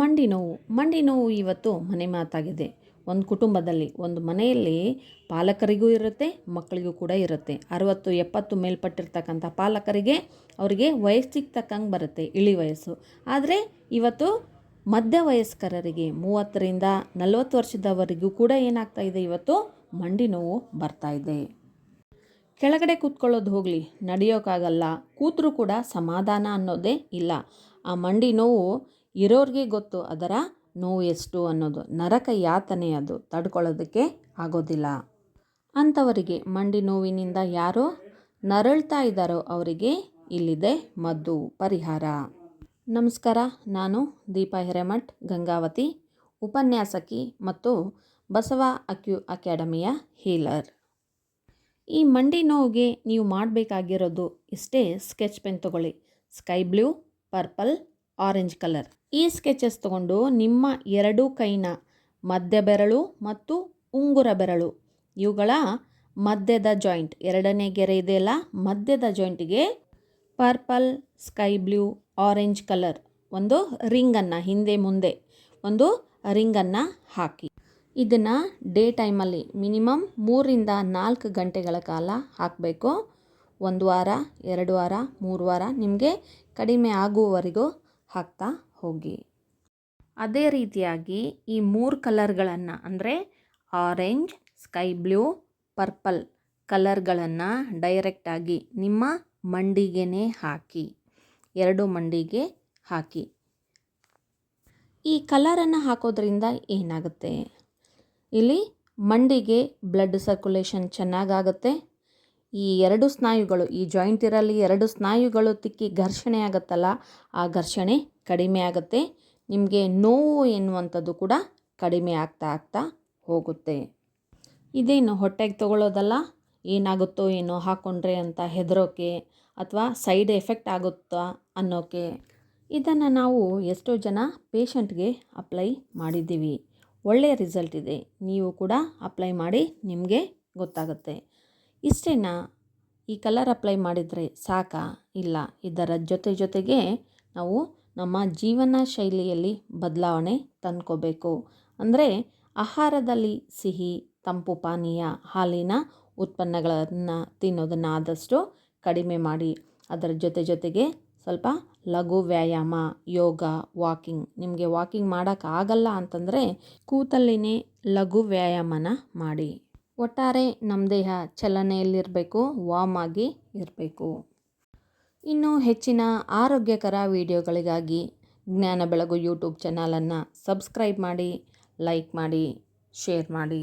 ಮಂಡಿ ನೋವು. ಮಂಡಿ ನೋವು ಇವತ್ತು ಮನೆ ಮಾತಾಗಿದೆ. ಒಂದು ಕುಟುಂಬದಲ್ಲಿ, ಒಂದು ಮನೆಯಲ್ಲಿ ಪಾಲಕರಿಗೂ ಇರುತ್ತೆ, ಮಕ್ಕಳಿಗೂ ಕೂಡ ಇರುತ್ತೆ. ಅರವತ್ತು, ಎಪ್ಪತ್ತು ಮೇಲ್ಪಟ್ಟಿರ್ತಕ್ಕಂಥ ಪಾಲಕರಿಗೆ ಅವರಿಗೆ ವಯಸ್ಸಿಗೆ ತಕ್ಕಂಗೆ ಬರುತ್ತೆ, ಇಳಿ ವಯಸ್ಸು. ಆದರೆ ಇವತ್ತು ಮಧ್ಯ ವಯಸ್ಕರರಿಗೆ, ಮೂವತ್ತರಿಂದ ನಲವತ್ತು ವರ್ಷದವರೆಗೂ ಕೂಡ ಏನಾಗ್ತಾ ಇದೆ ಇವತ್ತು? ಮಂಡಿ ನೋವು ಬರ್ತಾ ಇದೆ. ಕೆಳಗಡೆ ಕೂತ್ಕೊಳ್ಳೋದು ಹೋಗಲಿ ನಡೆಯೋಕ್ಕಾಗಲ್ಲ ಕೂತರೂ ಕೂಡ ಸಮಾಧಾನ ಅನ್ನೋದೇ ಇಲ್ಲ. ಆ ಮಂಡಿ ನೋವು ಇರೋರಿಗೆ ಗೊತ್ತು, ಅದರ ನೋವು ಎಷ್ಟು ಅನ್ನೋದು, ನರಕ ಯಾತನೆ ಅದು ತಡ್ಕೊಳ್ಳೋದಕ್ಕೆ ಆಗೋದಿಲ್ಲ. ಅಂಥವರಿಗೆ, ಮಂಡಿ ನೋವಿನಿಂದ ಯಾರೋ ನರಳ್ತಾ ಇದ್ದಾರೋ ಅವರಿಗೆ ಇಲ್ಲಿದೆ ಮದ್ದು ಪರಿಹಾರ. ನಮಸ್ಕಾರ, ನಾನು ದೀಪಾ ಹಿರೇಮಠ್, ಗಂಗಾವತಿ, ಉಪನ್ಯಾಸಕಿ ಮತ್ತು ಬಸವ ಅಕ್ಯು ಅಕಾಡೆಮಿಯ ಹೀಲರ್. ಈ ಮಂಡಿ ನೋವಿಗೆ ನೀವು ಮಾಡಬೇಕಾಗಿರೋದು ಇಷ್ಟೇ ಸ್ಕೆಚ್ ಪೆನ್ ತಗೊಳ್ಳಿ. Sky blue, purple orange colour. ಈ ಸ್ಕೆಚಸ್ ತಗೊಂಡು ನಿಮ್ಮ ಎರಡೂ ಕೈನ ಮಧ್ಯ ಬೆರಳು ಮತ್ತು ಉಂಗುರ ಬೆರಳು, ಇವುಗಳ ಮಧ್ಯದ ಜಾಯಿಂಟ್, ಎರಡನೇ ಗೆರೆ ಇದೆಯಲ್ಲ ಮಧ್ಯದ ಜಾಯಿಂಟಿಗೆ purple, sky blue, orange colour, ಒಂದು ರಿಂಗನ್ನು ಹಿಂದೆ ಮುಂದೆ, ಒಂದು ರಿಂಗನ್ನು ಹಾಕಿ. ಇದನ್ನು ಡೇ ಟೈಮಲ್ಲಿ ಮಿನಿಮಮ್ ಮೂರಿಂದ ನಾಲ್ಕು ಗಂಟೆಗಳ ಕಾಲ ಹಾಕಬೇಕು. ಒಂದು ವಾರ, ಎರಡು ವಾರ, ಮೂರು ವಾರ ನಿಮಗೆ ಕಡಿಮೆ ಆಗುವವರೆಗೂ ಹಾಕ್ತಾ ಹೋಗಿ. ಅದೇ ರೀತಿಯಾಗಿ ಈ ಮೂರು ಕಲರ್ಗಳನ್ನು ಅಂದರೆ ಆರೆಂಜ್, ಸ್ಕೈ ಬ್ಲೂ, ಪರ್ಪಲ್ ಕಲರ್ಗಳನ್ನು ಡೈರೆಕ್ಟಾಗಿ ನಿಮ್ಮ ಮಂಡಿಗೆನೇ ಹಾಕಿ. ಎರಡು ಮಂಡಿಗೆ ಹಾಕಿ. ಈ ಕಲರನ್ನು ಹಾಕೋದ್ರಿಂದ ಏನಾಗುತ್ತೆ? ಇಲ್ಲಿ ಮಂಡಿಗೆ ಬ್ಲಡ್ ಸರ್ಕ್ಯುಲೇಷನ್ ಚೆನ್ನಾಗಾಗುತ್ತೆ. ಈ ಎರಡು ಸ್ನಾಯುಗಳು, ಈ ಜಾಯಿಂಟ್ ಇರಲಿ ಎರಡು ಸ್ನಾಯುಗಳು ತಿಕ್ಕಿ ಘರ್ಷಣೆ ಆಗುತ್ತಲ್ಲ, ಆ ಘರ್ಷಣೆ ಕಡಿಮೆ ಆಗುತ್ತೆ. ನಿಮಗೆ ನೋವು ಎನ್ನುವಂಥದ್ದು ಕೂಡ ಕಡಿಮೆ ಆಗ್ತಾ ಆಗ್ತಾ ಹೋಗುತ್ತೆ. ಇದೇನು ಹೊಟ್ಟೆಗೆ ತಗೊಳ್ಳೋದಲ್ಲ? ಏನಾಗುತ್ತೋ ಏನೋ ಹಾಕ್ಕೊಂಡ್ರೆ ಅಂತ ಹೆದರೋಕೆ ಅಥವಾ ಸೈಡ್ ಎಫೆಕ್ಟ್ ಆಗುತ್ತಾ ಅನ್ನೋಕೆ? ಇದನ್ನು ನಾವು ಎಷ್ಟೋ ಜನ ಪೇಷಂಟ್ಗೆ ಅಪ್ಲೈ ಮಾಡಿದ್ದೀವಿ. ಒಳ್ಳೆಯ ರಿಸಲ್ಟ್ ಇದೆ. ನೀವು ಕೂಡ ಅಪ್ಲೈ ಮಾಡಿ ನಿಮಗೆ ಗೊತ್ತಾಗುತ್ತೆ. ಇಷ್ಟೇನಾ? ಈ ಕಲರ್ ಅಪ್ಲೈ ಮಾಡಿದರೆ ಸಾಕಾ? ಇಲ್ಲ. ಇದರ ಜೊತೆ ಜೊತೆಗೆ ನಾವು ನಮ್ಮ ಜೀವನ ಶೈಲಿಯಲ್ಲಿ ಬದಲಾವಣೆ ತಂದ್ಕೋಬೇಕು. ಅಂದರೆ ಆಹಾರದಲ್ಲಿ ಸಿಹಿ, ತಂಪು ಪಾನೀಯ, ಹಾಲಿನ ಉತ್ಪನ್ನಗಳನ್ನು ತಿನ್ನೋದನ್ನು ಆದಷ್ಟು ಕಡಿಮೆ ಮಾಡಿ. ಅದರ ಜೊತೆ ಜೊತೆಗೆ ಸ್ವಲ್ಪ ಲಘು ವ್ಯಾಯಾಮ, ಯೋಗ, ವಾಕಿಂಗ್. ನಿಮಗೆ ವಾಕಿಂಗ್ ಮಾಡೋಕ್ಕಾಗಲ್ಲ ಅಂತಂದರೆ ಕೂತಲ್ಲಿನೇ ಲಘು ವ್ಯಾಯಾಮನ ಮಾಡಿ. ಒಟ್ಟಾರೆ ನಮ್ಮ ದೇಹ ಚಲನೆಯಲ್ಲಿರಬೇಕು ವಾಮ್ ಆಗಿ ಇರಬೇಕು. ಇನ್ನು ಹೆಚ್ಚಿನ ಆರೋಗ್ಯಕರ ವಿಡಿಯೋಗಳಿಗಾಗಿ ಜ್ಞಾನ ಬೆಳಗು ಯೂಟ್ಯೂಬ್ ಚಾನಲನ್ನು ಸಬ್ಸ್ಕ್ರೈಬ್ ಮಾಡಿ ಲೈಕ್ ಮಾಡಿ ಶೇರ್ ಮಾಡಿ.